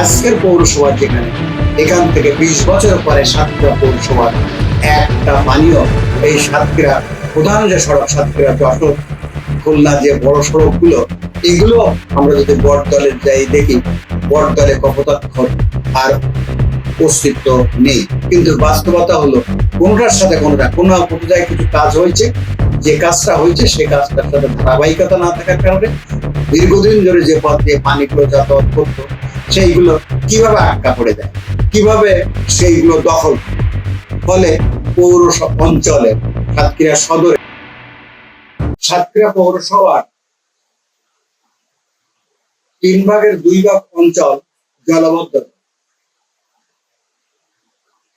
আজকের পৌরসভা যেখানে, এখান থেকে বিশ বছর পরে সাতক্ষীরা পৌরসভার একটা পানীয়, এই সাতক্ষীরা, প্রধান যে সড়ক সাতক্ষীরা যশোর, খুলনা যে বড় সড়কগুলো, এগুলো আমরা যদি বট দলের যাই দেখি বট দলে কপোতাক্ষ আর অস্তিত্ব নেই। কিন্তু বাস্তবতা হলো, কোনটার সাথে কোনটা, কোনো পর্যায়ে কিছু কাজ হয়েছে, যে কাজটা হয়েছে সে কাজটার সাথে ধারাবাহিকতা না থাকার কারণে দীর্ঘদিন ধরে যে পথ দিয়ে পানিগুলো যাতায়াত করতো সেইগুলো কীভাবে আটকা পড়ে যায়? কীভাবে সেইগুলো দখল ফলে পৌর অঞ্চলে সাতক্ষীরা সদরে সাতক্ষীরা পৌরসভার তিন ভাগের দুই ভাগ অঞ্চল জলবদ্ধ।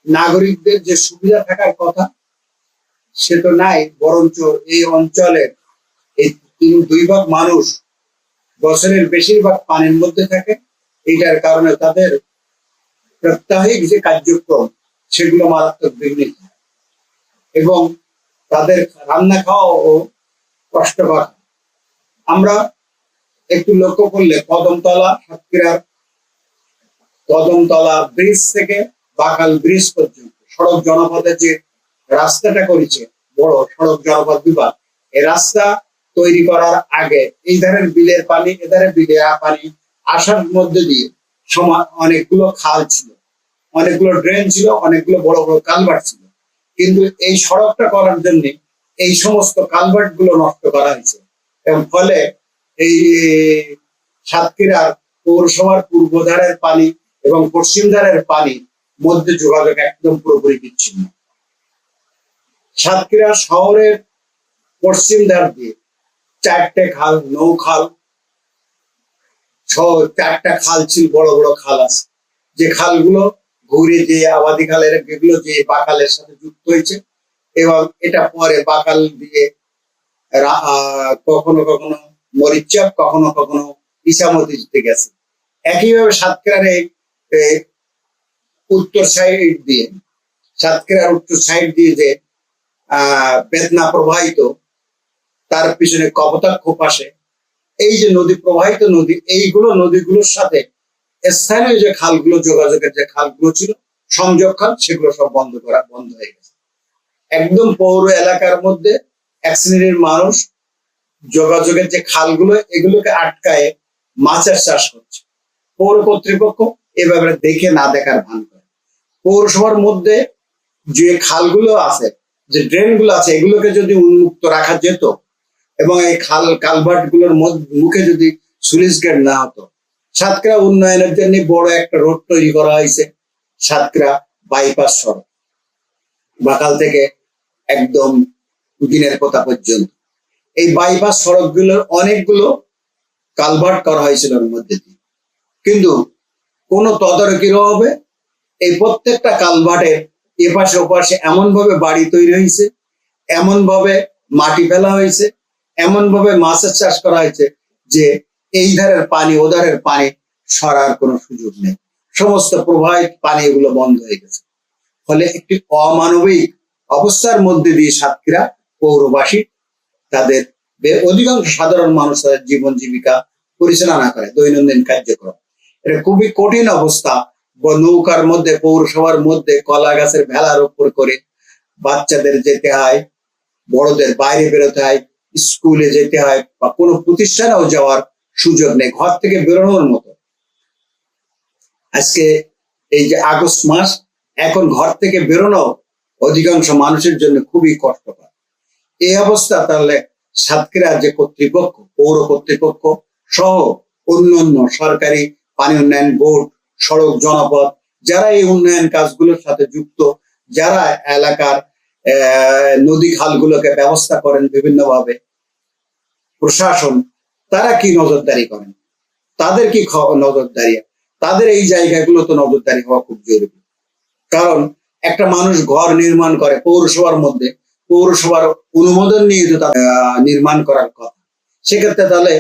নাগরিকদের যে সুবিধা থাকার কথা, সে তো নাই, বরঞ্চ এই অঞ্চলের এই তিন, দুই ভাগ মানুষ বছরের বেশিরভাগ পানির মধ্যে থাকে এটার কারণে তাদের প্রাত্যহিক যে কার্যক্রম, সেগুলো মারাত্মক বিঘ্নিত এবং তাদের রান্না খাওয়াও হয়। আমরা একটু লক্ষ্য করলে কদমতলা, সাতক্ষীরার কদমতলা ব্রিজ থেকে বাকাল ব্রিজ পর্যন্ত সড়ক জনপথের যে রাস্তাটা করেছে, বড় সড়ক জনপথ বিভাগ, এই রাস্তা তৈরি করার আগে এই ধারের বিলের পানি এধারে বিলের পানি আসার মধ্যে দিয়ে সমা অনেকগুলো খাল ছিল, অনেকগুলো ড্রেন ছিল, অনেকগুলো বড় বড় কালভার্ট ছিল। কিন্তু এই সড়কটা করার জন্য এই সমস্ত কালভার্টগুলো নষ্ট করা হয়েছে। এবং ফলে এই সাতক্ষীরার পৌরসভার পূর্ব ধারের পানি এবং পশ্চিম ধারের পানি মধ্যে যোগাযোগ একদম পুরোপুরি বিচ্ছিন্ন। সাতক্ষীরা শহরের পশ্চিম ধার দিয়ে চারটে খাল নৌ খাল চারটা খাল ছিল, বড় বড় খাল আছে। যে খালগুলো ঘুরে যে আবাদি খালের যেগুলো যে বাকালের সাথে যুক্ত হয়েছে, এবং এটা পরে বাকাল দিয়ে কখনো কখনো মরিচাপ কখনো কখনো ইসামতি দিতে গেছে। একইভাবে সাতক্ষীরার উত্তর সাইড দিয়ে, সাতক্ষীরার উত্তর সাইড দিয়ে যে আহ বেদনা প্রবাহিত, তার পিছনে কপতাক্ষ পাশে এই যে নদী, প্রবাহিত নদী, এইগুলো নদীগুলোর সাথে স্থানীয় যে খালগুলো, যোগাযোগের যে খালগুলো ছিল, সংযোগ খাল, সেগুলো সব বন্ধ করা, বন্ধ হয়ে গেছে। একদম পৌর এলাকার মধ্যে এক শ্রেণির মানুষ যোগাযোগের যে খালগুলো, এগুলোকে আটকায় মাছের চাষ করছে। পৌর কর্তৃপক্ষ এ ব্যাপারে দেখে না দেখার ভান করে। পৌরসভার মধ্যে যে খালগুলো আছে, যে ড্রেনগুলো আছে, এগুলোকে যদি উন্মুক্ত রাখা যেত এবং এই খাল কালভার্টগুলোর মুখে যদি সুইচ গেট না হতো, সাতক্ষীরা উন্নয়নের জন্য বড় একটা রোড তৈরি করা হয়েছে সাতক্ষীরা বাইপাস সড়ক। বাকাল থেকে একদম দিনের কথা পর্যন্ত। এই বাইপাস সড়কগুলোর অনেকগুলো কালভার্ট করা হয়েছিল ওর মধ্যে দিয়ে। কিন্তু কোনো তদারকির অভাবে এই প্রত্যেকটা কালভার্টের এপাশে ওপাশে এমন ভাবে বাড়ি তৈরি হয়েছে এমন ভাবে মাটি ফেলা হয়েছে এমন ভাবে মাছের চাষ করা হয়েছে যে এই ধারের পানি, ও ধারের পানি সরার কোনো সুযোগ নেই। সমস্ত প্রবাহিত পানি এগুলো বন্ধ হয়ে গেছে। ফলে একটি অমানবিক অবস্থার মধ্যে দিয়ে সাতক্ষীরা, পৌরবাসী তাদের অধিকাংশ সাধারণ মানুষ তাদের জীবন জীবিকা পরিচালনা করে, দৈনন্দিন কার্যক্রম। এটা খুবই কঠিন অবস্থা। নৌকার মধ্যে, পৌরসভার মধ্যে কলা গাছের ভেলার উপর করে বাচ্চাদের যেতে হয়, বড়দের বাইরে বেরোতে হয় স্কুলে যেতে হয় বা কোনো প্রতিষ্ঠানেও যাওয়ার সুযোগ নেই, ঘর থেকে বেরোনোর মতো। আজকে এই যে আগস্ট মাস, এখন ঘর থেকে বেরোনো অধিকাংশ মানুষের জন্য খুবই কষ্টকর। এই অবস্থা তাহলে সাতক্ষীরা যে কর্তৃপক্ষ, পৌর কর্তৃপক্ষ সহ অন্যান্য সরকারি পানি উন্নয়ন বোর্ড, সড়ক জনপথ, যারা এই উন্নয়ন কাজগুলোর সাথে যুক্ত, যারা এলাকার নদী খালগুলোকে ব্যবস্থা করেন বিভিন্নভাবে প্রশাসন, তারা কি নজরদারি করেন? তাদের কি নজরদারি? তাদের এই জায়গাগুলো তো নজরদারি হওয়া খুব জরুরি। কারণ একটা মানুষ ঘর নির্মাণ করে পৌরসভার মধ্যে, পৌরসভার অনুমোদন নিয়ে তো নির্মাণ করার কথা, সেক্ষেত্রে তাহলে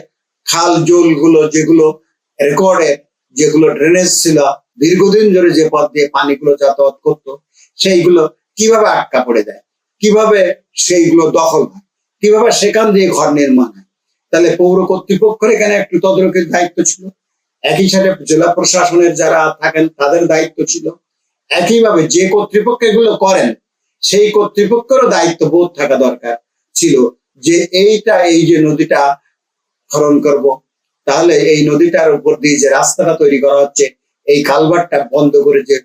খাল জলগুলো যেগুলো রেকর্ডে, যেগুলো ড্রেনেজ ছিল, দীর্ঘদিন ধরে যে পথ দিয়ে পানিগুলো যাতায়াত করতো, সেইগুলো কীভাবে আটকা পড়ে যায়? কীভাবে সেইগুলো দখল হয়? কীভাবে সেখান দিয়ে ঘর নির্মাণ হয়? তাহলে পৌর কর্তৃপক্ষের এখানে একটু তদারকির দায়িত্ব ছিল। একই সাথে জেলা প্রশাসনের যারা থাকেন, তাদের দায়িত্ব ছিল। একইভাবে যে কর্তৃপক্ষ এগুলো করেন, সেই কর্তৃপক্ষেরও দায়িত্ব বোধ থাকা দরকার ছিল যে এইটা, এই যে নদীটা খনন করব, তাহলে এই নদীটার উপর দিয়ে যে রাস্তাটা তৈরি করা হচ্ছে, এই কালভারটা বন্ধ করে যে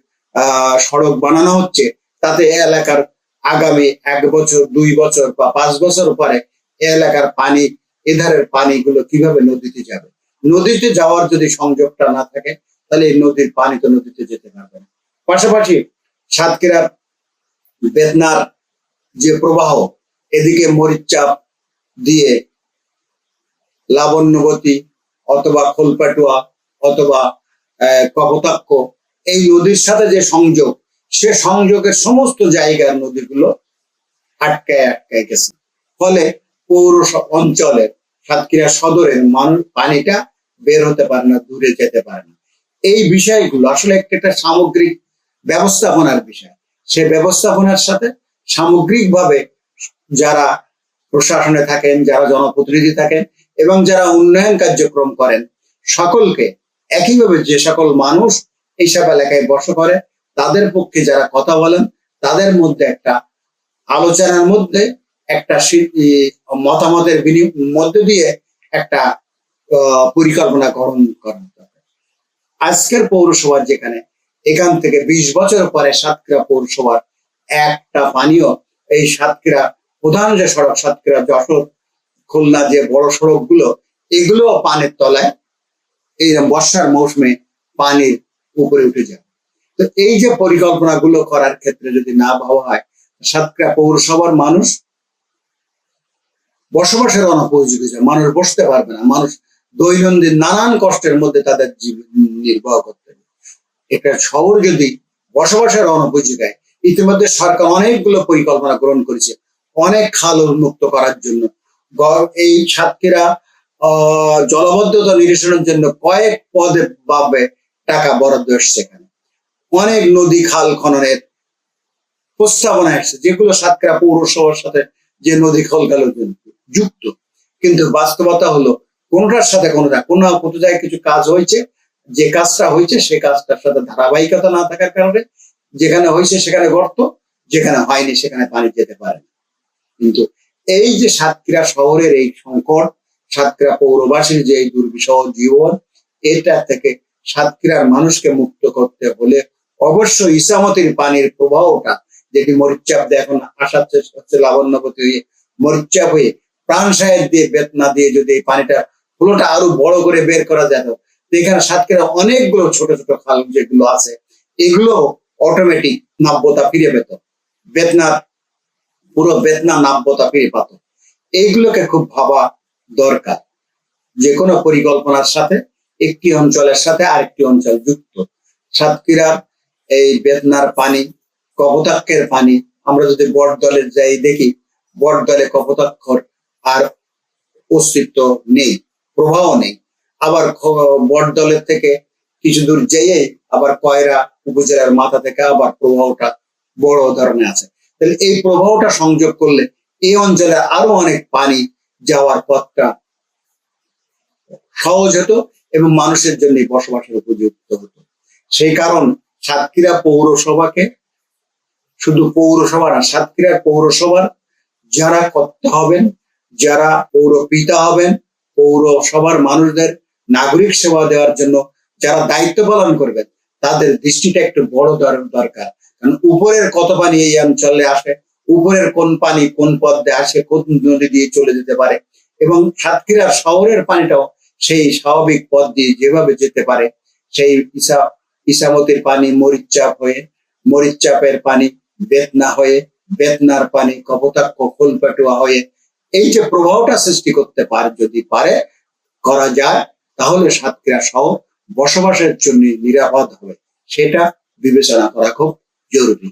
সড়ক বানানো হচ্ছে, তাতে এলাকার আগামী এক বছর, দুই বছর বা পাঁচ বছর পরে এলাকার পানি এধারের পানিগুলো কীভাবে নদীতে যাবে? নদীতে যাওয়ার যদি সংযোগটা না থাকে, তাহলে এই নদীর পানি তো নদীতে যেতে পারবে না। পাশাপাশি সাতক্ষীরার বেদনার যে প্রবাহ, এদিকে মরিচাপ দিয়ে লাবণ্যবতী অথবা খোলপাটুয়া অথবা কপোতাক্ষ, এই নদীর সাথে যে সংযোগ, সে সংযোগের সমস্ত জায়গার নদীগুলো আটকায় আটকায় গেছে। ফলে পৌর অঞ্চলের সাতক্ষীরা সদরের মানুষ পানিটা বের হতে পারে না, দূরে যেতে পারে না। এই বিষয়গুলো আসলে একটা একটা সামগ্রিক ব্যবস্থাপনার বিষয়। সে ব্যবস্থাপনার সাথে সামগ্রিকভাবে যারা প্রশাসনে থাকেন, যারা জনপ্রতিনিধি থাকেন এবং যারা উন্নয়ন কার্যক্রম করেন, সকলকে একইভাবে যে সকল মানুষ এইসব এলাকায় বস করে, তাদের পক্ষে যারা কথা বলেন, তাদের মধ্যে একটা আলোচনার মধ্যে একটা মতামতের মধ্যে দিয়ে একটা পরিকল্পনা গ্রহণ করেন আজকের পৌরসভার যেখানে, এখান থেকে বিশ বছর পরে সাতক্ষীরা পৌরসভার একটা পানীয়, এই সাতক্ষীরা প্রধান যে সড়ক, সাতক্ষীরা যশোর, খুলনা যে বড় সড়কগুলো এগুলো পানির তলায় এই বর্ষার মৌসুমে পানির উপরে উঠে যায়। তো এই যে পরিকল্পনা গুলো করার ক্ষেত্রে যদি না ভাবা হয়, সাতক্ষীরা পৌরসভার মানুষ বসবাসের অনুপযোগী যায় মানুষ বসতে পারবে না, মানুষ দৈনন্দিন নানান কষ্টের মধ্যে তাদের জীবন নির্বাহ করতে হবে। একটা শহর যদি বসবাসের অনুপযোগী হয় ইতিমধ্যে সরকার অনেকগুলো পরিকল্পনা গ্রহণ করেছে, অনেক খাল উন্মুক্ত করার জন্য। এই সাতক্ষীরা জলবদ্ধতা নিরসনের জন্য কয়েক পদে ভাবে টাকা বরাদ্দ এসছে এখানে। অনেক নদী, খাল, খননের প্রস্তাবনা এসছে। যেগুলো সাতক্ষীরা পৌরসভার সাথে যে নদী খালগুলো যুক্ত। কিন্তু বাস্তবতা হলো, কোনটার সাথে কোনটা, কোনো জায়গায় কিছু কাজ হয়েছে, যে কাজটা হয়েছে সে কাজটার সাথে ধারাবাহিকতা না থাকার কারণে, যেখানে হয়েছে সেখানে গর্ত, যেখানে হয়নি সেখানে পানি যেতে পারে কিন্তু এই যে সাতক্ষীরা শহরের এই সংকট, সাতক্ষীরা পৌরবাসীর যে এই দুর্বিষহ জীবন, এটা থেকে সাতক্ষীরার মানুষকে মুক্ত করতে হলে অবশ্যই ইসামতির পানির প্রবাহটা, যেটি মরিচাপ এখন আসার চেষ্টা হচ্ছে লাবণ্যবতী হয়ে মরিচাপ হয়ে প্রাণ সাহেব দিয়ে বেতনা দিয়ে যদি এই পানিটা পুরোটা আরও বড় করে বের করা যেত এখানে সাতক্ষীরা অনেকগুলো ছোট ছোট খাল যেগুলো আছে, এগুলো অটোমেটিক নাব্যতা ফিরে পেত। বেতনার পুরো বেতনা নাব্যতা ফিরে পাত। এইগুলোকে খুব ভাবা দরকার। যে কোনো পরিকল্পনার সাথে, একটি অঞ্চলের সাথে আরেকটি অঞ্চল যুক্ত। সাতক্ষীরার এই বেতনার পানি, কপোতাক্ষের পানি, আমরা যদি বট দলের যাই দেখি বট দলে কপোতাক্ষর আর অস্তিত্ব নেই প্রবাহ নেই। আবার খ- বট দলের থেকে কিছু দূর যেয়ে আবার কয়রা উপজেলার মাথা থেকে আবার প্রবাহটা বড় ধরনের আছে। তাহলে এই প্রবাহটা সংযোগ করলে এই অঞ্চলে আরও অনেক পানি যাওয়ার পথটা সহজ হতো এবং মানুষের জন্য বসবাসের উপযুক্ত হতো। সেই কারণ সাতক্ষীরা পৌরসভাকে শুধু পৌরসভা না সাতক্ষীরা পৌরসভার যারা করতে হবেন যারা পৌর পিতা হবেন পৌরসভার মানুষদের নাগরিক সেবা দেওয়ার জন্য যারা দায়িত্ব পালন করবেন, তাদের দৃষ্টিটা একটু বড় দর- দরকার। কারণ উপরের কত পানি এই অঞ্চলে আসে, উপরের কোন পানি কোন পথ দিয়ে আসে, কোন নদী দিয়ে চলে যেতে পারে এবং সাতক্ষীরা শহরের পানিটাও সেই স্বাভাবিক পথ দিয়ে যেভাবে যেতে পারে, সেই ইসা, ইসামতির পানি মরিচাপ হয়ে মরিচাপের পানি বেতনা হয়ে বেতনার পানি কপোতাক্ষ ফুলপাটুয়া হয়ে এই যে প্রভাবটা সৃষ্টি করতে পারে, যদি পারে, করা যায়, তাহলে সাতক্রিয়া সহ বসবাসের জন্য নিরাপদ হবে। সেটা বিবেচনা করা খুব জরুরি।